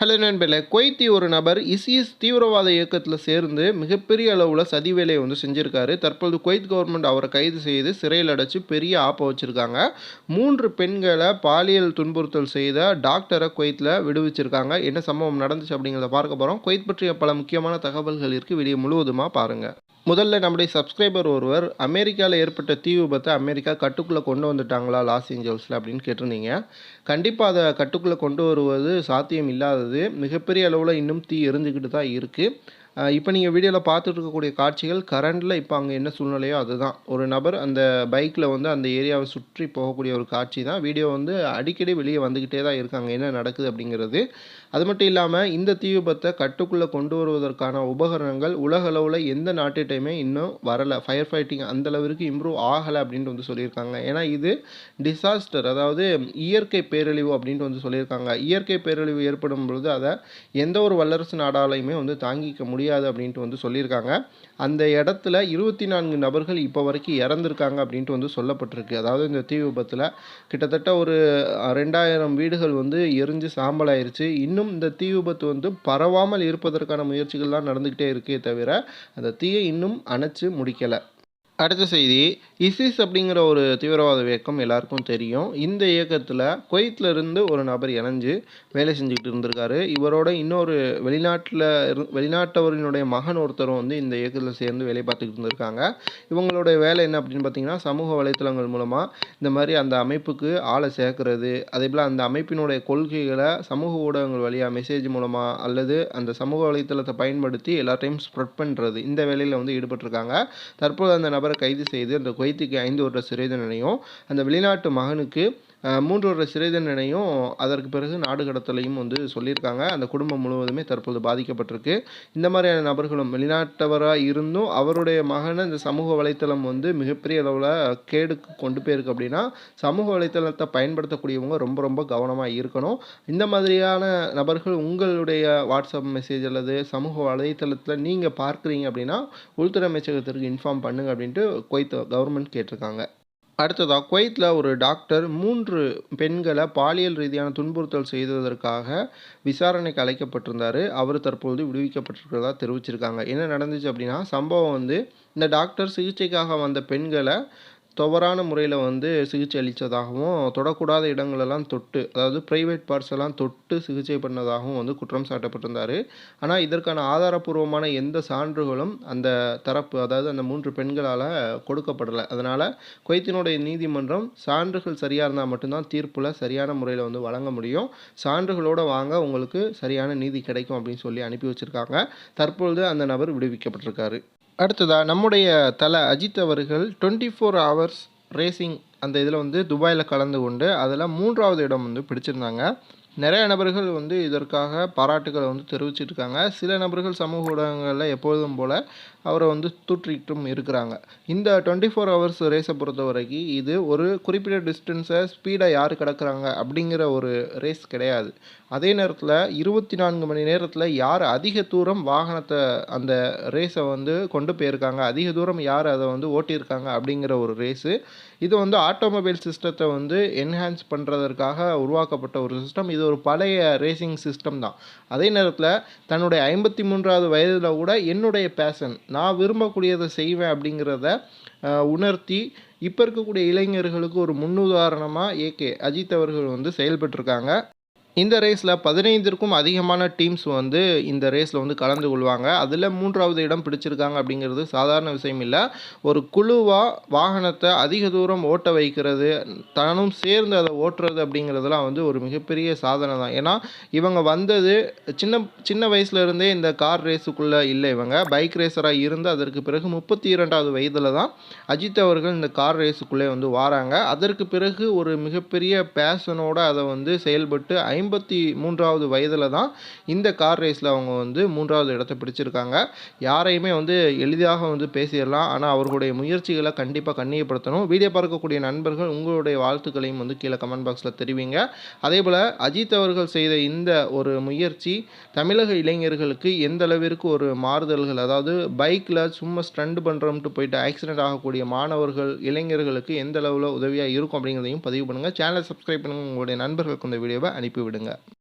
Hello நண்பர்களே Kuwaiti ஒரு நபர் இசிஎஸ் தீவிரவாத இயக்கத்தில் சேர்ந்து மிகப்பெரிய அளவில் சதி வேலையை வந்து செஞ்சுருக்காரு. தற்போது குவைத் கவர்மெண்ட் அவரை கைது செய்து சிறையில் அடைச்சி பெரிய ஆப்பை வச்சுருக்காங்க. மூன்று பெண்களை பாலியல் துன்புறுத்தல் செய்த டாக்டரை குவைத்தில் விடுவிச்சிருக்காங்க. என்ன சம்பவம் நடந்துச்சு அப்படிங்கிறத பார்க்க போகிறோம் குவைத் பற்றிய பல முக்கியமான தகவல்கள் இருக்குது வீடியோ முழுவதுமாக பாருங்கள் முதல்ல நம்முடைய சப்ஸ்கிரைபர் ஒருவர் அமெரிக்காவில் ஏற்பட்ட தீ விபத்தை அமெரிக்கா கட்டுக்குள்ளே கொண்டு வந்துட்டாங்களா லாஸ் ஏஞ்சல்ஸில் அப்படின்னு கேட்டிருந்தீங்க. கண்டிப்பாக அதை கட்டுக்குள்ளே கொண்டு வருவது சாத்தியம் இல்லாதது மிகப்பெரிய அளவில் இன்னும் தீ எரிஞ்சுக்கிட்டு தான் இருக்குது இப்போ நீங்கள் வீடியோவில் பார்த்துட்டு இருக்கக்கூடிய காட்சிகள் கரண்டில் இப்போ அங்கே என்ன சூழ்நிலையோ அதுதான். ஒரு நபர் அந்த பைக்கில் வந்து அந்த ஏரியாவை சுற்றி போகக்கூடிய ஒரு காட்சி தான். வீடியோ வந்து அடிக்கடி வெளியே வந்துக்கிட்டே தான் இருக்காங்க. என்ன நடக்குது அப்படிங்கிறது. அது மட்டும் இல்லாமல் இந்த தீ விபத்தை கட்டுக்குள்ளே கொண்டு வருவதற்கான உபகரணங்கள் உலக அளவில் எந்த நாட்டுகிட்டையுமே இன்னும் வரலை. ஃபயர் ஃபைட்டிங் அந்தளவிற்கு இம்ப்ரூவ் ஆகலை அப்படின்ட்டு வந்து சொல்லியிருக்காங்க. ஏன்னா இது டிசாஸ்டர் அதாவது இயற்கை பேரழிவு அப்படின்ட்டு வந்து சொல்லியிருக்காங்க. இயற்கை பேரழிவு ஏற்படும் பொழுது அதை எந்த ஒரு வல்லரசு நாடாலையுமே வந்து தாங்கிக்க முடியும் முடியாது அப்படின்ட்டு வந்து சொல்லியிருக்காங்க. அந்த இடத்துல இருபத்தி நான்கு நபர்கள் இப்போ வரைக்கும் இறந்துருக்காங்க அப்படின்ட்டு வந்து சொல்லப்பட்டிருக்கு. அதாவது இந்த தீ விபத்தில் கிட்டத்தட்ட ஒரு ரெண்டாயிரம் வீடுகள் வந்து எரிஞ்சு சாம்பல் ஆயிடுச்சு இன்னும் இந்த தீ விபத்து வந்து பரவாமல் இருப்பதற்கான முயற்சிகள்லாம் நடந்துக்கிட்டே இருக்கே தவிர அந்த தீயை இன்னும் அணைச்சு முடிக்கலை. அடுத்த செய்தி இசிஸ் அப்படிங்கிற ஒரு தீவிரவாத இயக்கம் எல்லாருக்கும் தெரியும். இந்த இயக்கத்தில் குவைத்திலிருந்து ஒரு நபர் இணைஞ்சு வேலை செஞ்சுக்கிட்டு இருந்திருக்காரு. இவரோட இன்னொரு வெளிநாட்டில் இரு வெளிநாட்டவரினுடைய மகன் ஒருத்தரும் வந்து இந்த இயக்கத்தில் சேர்ந்து வேலை பார்த்துக்கிட்டு இருந்திருக்காங்க. இவங்களுடைய வேலை என்ன அப்படின்னு பார்த்தீங்கன்னா சமூக வலைத்தளங்கள் மூலமாக இந்த மாதிரி அந்த அமைப்புக்கு ஆளை சேர்க்கறது. அதே போல் அந்த அமைப்பினுடைய கொள்கைகளை சமூக ஊடகங்கள் வழியாக மெசேஜ் மூலமாக அல்லது அந்த சமூக வலைத்தளத்தை பயன்படுத்தி எல்லாத்தையும் ஸ்ப்ரெட் பண்ணுறது இந்த வேலையில் வந்து ஈடுபட்டிருக்காங்க. தற்போது அந்த நபரை கைது செய்து அந்த வயிற்றுக்கு ஐந்து வருட சிறை தண்டனையும் அந்த வெளிநாட்டு மகனுக்கு மூன்றொரு சிறை தண்டனையும் அதற்கு பிறகு நாடு கடத்தலையும் வந்து சொல்லியிருக்காங்க. அந்த குடும்பம் முழுவதுமே தற்போது பாதிக்கப்பட்டிருக்கு. இந்த மாதிரியான நபர்களும் வெளிநாட்டவராக இருந்தும் அவருடைய மகனை இந்த சமூக வலைத்தளம் வந்து மிகப்பெரிய அளவில் கேடுக்கு கொண்டு போயிருக்கு அப்படின்னா சமூக வலைத்தளத்தை பயன்படுத்தக்கூடியவங்க ரொம்ப ரொம்ப கவனமாக இருக்கணும். இந்த மாதிரியான நபர்கள் உங்களுடைய வாட்ஸ்அப் மெசேஜ் அல்லது சமூக வலைத்தளத்தில் நீங்கள் பார்க்குறீங்க அப்படின்னா உள்துறை அமைச்சகத்திற்கு இன்ஃபார்ம் பண்ணுங்க அப்படின்ட்டு குவைத் கவர்மெண்ட் கேட்டிருக்காங்க. அடுத்ததாக குவைத்தில் ஒரு டாக்டர் மூன்று பெண்களை பாலியல் ரீதியான துன்புறுத்தல் செய்ததற்காக விசாரணைக்கு அழைக்கப்பட்டிருந்தார். அவர் தற்பொழுது விடுவிக்கப்பட்டிருக்கிறதா தெரிவிச்சிருக்காங்க. என்ன நடந்துச்சு அப்படின்னா சம்பவம் வந்து இந்த டாக்டர் சிகிச்சைக்காக வந்த பெண்களை தவறான முறையில் வந்து சிகிச்சை அளித்ததாகவும் தொடக்கூடாத இடங்களெல்லாம் தொட்டு அதாவது ப்ரைவேட் பார்ட்ஸ் எல்லாம் தொட்டு சிகிச்சை பண்ணதாகவும் வந்து குற்றம் சாட்டப்பட்டிருந்தார். ஆனால் இதற்கான ஆதாரப்பூர்வமான எந்த சான்றுகளும் அந்த தரப்பு அதாவது அந்த மூன்று பெண்களால் கொடுக்கப்படலை. அதனால் குவைத்தினுடைய நீதிமன்றம் சான்றுகள் சரியாக இருந்தால் மட்டும்தான் தீர்ப்பில் சரியான முறையில் வந்து வழங்க முடியும். சான்றுகளோடு வாங்க உங்களுக்கு சரியான நீதி கிடைக்கும் அப்படின்னு சொல்லி அனுப்பி வச்சுருக்காங்க. தற்பொழுது அந்த நபர் விடுவிக்கப்பட்டிருக்காரு. அடுத்ததாக நம்முடைய தலை அஜித் அவர்கள் டுவெண்ட்டி ஃபோர் ஹவர்ஸ் ரேசிங் அந்த இதில் வந்து துபாயில் கலந்து கொண்டு அதில் மூன்றாவது இடம் வந்து பிடிச்சிருந்தாங்க. நிறைய நபர்கள் வந்து இதற்காக பாராட்டுகளை வந்து தெரிவிச்சிருக்காங்க சில நபர்கள் சமூக ஊடகங்களில் எப்பொழுதும் போல் அவரை வந்து தூற்றிட்டும் இருக்கிறாங்க. இந்த டுவெண்ட்டி ஃபோர் ஹவர்ஸ் ரேஸை பொறுத்த வரைக்கும் இது ஒரு குறிப்பிட்ட டிஸ்டன்ஸை ஸ்பீடாக யார் கிடக்குறாங்க அப்படிங்கிற ஒரு ரேஸ் கிடையாது. அதே நேரத்தில் இருபத்தி நான்கு மணி நேரத்தில் யார் அதிக தூரம் வாகனத்தை அந்த ரேஸை வந்து கொண்டு போயிருக்காங்க அதிக தூரம் யார் அதை வந்து ஓட்டியிருக்காங்க அப்படிங்கிற ஒரு ரேஸு. இது வந்து ஆட்டோமொபைல் சிஸ்டத்தை வந்து என்ஹான்ஸ் பண்ணுறதற்காக உருவாக்கப்பட்ட ஒரு சிஸ்டம். இது ஒரு பழைய ரேசிங் சிஸ்டம் தான். அதே நேரத்தில் தன்னுடைய ஐம்பத்தி மூன்றாவது வயதில் கூட என்னுடைய பேஷன் நான் விரும்பக்கூடியதை செய்வேன் அப்படிங்கிறத உணர்த்தி இப்போ இருக்கக்கூடிய இளைஞர்களுக்கு ஒரு முன்னுதாரணமாக ஏகே அஜித் அவர்கள் வந்து செயல்பட்டிருக்காங்க. இந்த ரேஸில் பதினைந்திற்கும் அதிகமான டீம்ஸ் வந்து இந்த ரேஸில் வந்து கலந்து கொள்வாங்க. அதில் மூன்றாவது இடம் பிடிச்சிருக்காங்க அப்படிங்கிறது சாதாரண விஷயம் இல்லை. ஒரு குழுவாக வாகனத்தை அதிக தூரம் ஓட்ட வைக்கிறது தானும் சேர்ந்து அதை ஓட்டுறது அப்படிங்கிறதுலாம் வந்து ஒரு மிகப்பெரிய சாதனை தான். ஏன்னா இவங்க வந்தது சின்ன சின்ன வயசுலேருந்தே இந்த கார் ரேஸுக்குள்ளே இல்லை இவங்க. பைக் ரேஸராக இருந்து அதற்கு பிறகு முப்பத்தி இரண்டாவது வயதில் தான் அஜித் அவர்கள் இந்த கார் ரேஸுக்குள்ளே வந்து வராங்க. அதற்கு பிறகு ஒரு மிகப்பெரிய பேஷனோடு அதை வந்து செயல்பட்டு ஐம்பது ஐம்பத்தி மூன்றாவது வயதில் தான் இந்த கார் ரேஸில் அவங்க வந்து மூன்றாவது இடத்தை பிடிச்சிருக்காங்க. யாரையுமே வந்து எளிதாக வந்து பேசிடலாம். ஆனால் அவர்களுடைய முயற்சிகளை கண்டிப்பாக கண்ணியப்படுத்தணும். வீடியோ பார்க்கக்கூடிய நண்பர்கள் உங்களுடைய வாழ்த்துக்களையும் வந்து கீழே கமெண்ட் பாக்ஸில் தெரிவிங்க. அதே போல் அஜித் அவர்கள் செய்த இந்த ஒரு முயற்சி தமிழக இளைஞர்களுக்கு எந்த அளவிற்கு ஒரு மாறுதல்கள் அதாவது பைக்கில் சும்மா ஸ்டண்ட் பண்ணுறோம்ட்டு போயிட்டு ஆக்சிடென்ட் ஆகக்கூடிய மாணவர்கள் இளைஞர்களுக்கு எந்த அளவில் உதவியாக இருக்கும் அப்படிங்கிறதையும் பதிவு பண்ணுங்கள் சேனலை சப்ஸ்கிரைப் பண்ணுங்கள் உங்களுடைய நண்பர்களுக்கு இந்த வீடியோவை அனுப்பிவிடுங்க udah nggak